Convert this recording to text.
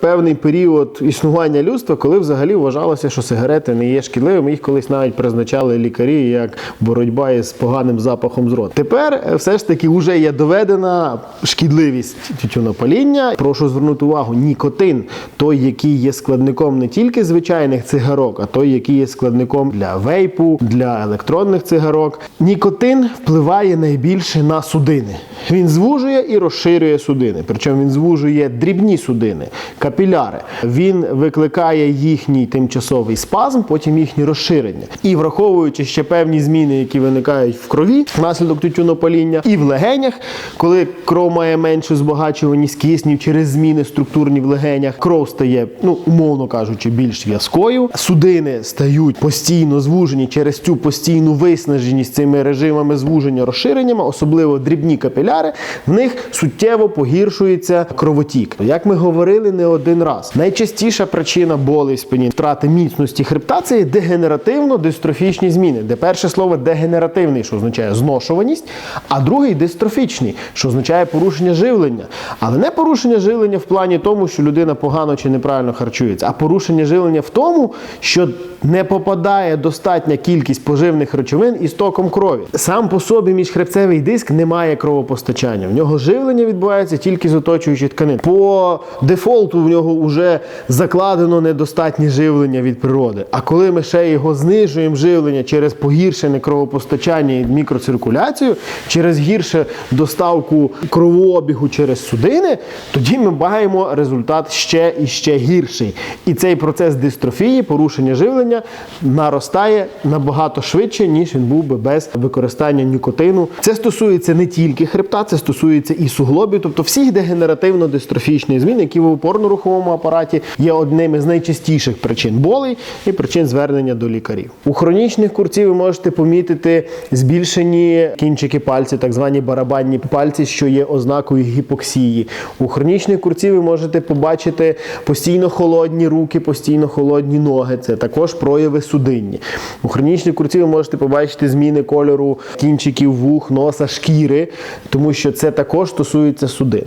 певний період існування людства, коли взагалі вважалося, що сигарети не є шкідливими. Їх колись навіть призначали лікарі як боротьба із поганим запахом з роту. Тепер е, все ж таки вже є доведена шкідливість тютюнопаління. Прошу звернути увагу: нікотин, той, який є складником не тільки звичайних цигарок, а той, який є складником для вейпу, для електронних цигарок. Нікотин впливає найбільше на судини. Він звужує і розширює судини. Причому він звужує дрібні судини, капіляри. Він викликає їхній тимчасовий спазм, потім їхнє розширення. І враховуючи ще певні зміни, які виникають в крові внаслідок тютюнопаління, і в легенях, коли кров має меншу збагачуваність киснів через зміни структурні в легенях, кров стає, ну умовно кажучи, більш в'язкою. Судини стають постійно звужені через цю постійну виснаженість цими режимами звуження розширеннями, особливо дрібні капіляри, в них суттєво погіршується кровотік. Як ми говорили не один раз, найчастіша причина болей в спині, втрати міцності хребта це є дегенеративно-дистрофічні зміни, де перше слово дегенеративний, що означає зношуваність, а другий дистрофічний, що означає порушення живлення. Але не порушення живлення в плані тому, що людина погано чи неправильно харчується, а порушення живлення в тому, що не попадає достатня кількість поживних речовин із током крові. Сам по собі міжхребцевий диск не має кровопостачання. В нього живлення відбувається тільки з оточуючих тканин. По дефолту в нього вже закладено недостатнє живлення від природи. А коли ми ще його знижуємо живлення через погіршене кровопостачання і мікроциркуляцію, через гірше доставку кровообігу через судини, тоді ми маємо результат ще і ще гірший. І цей процес дистрофії, порушення живлення, наростає набагато швидше, ніж він був би без використання нікотину. Це стосується не тільки хребта, це стосується і суглобів, тобто всіх дегенеративно-дистрофічних змін, які в опорно-руховому апараті є одними з найчастіших причин болей і причин звернення до лікарів. У хронічних курців ви можете помітити збільшені кінчики пальців, так звані барабанні пальці, що є ознакою гіпоксії. У хронічних курців ви можете побачити постійно холодні руки, постійно холодні ноги. Це також прояви судинні. У хронічних курців ви можете побачити зміни кольору кінчиків вух, носа, шкіри, тому що це також стосується судин.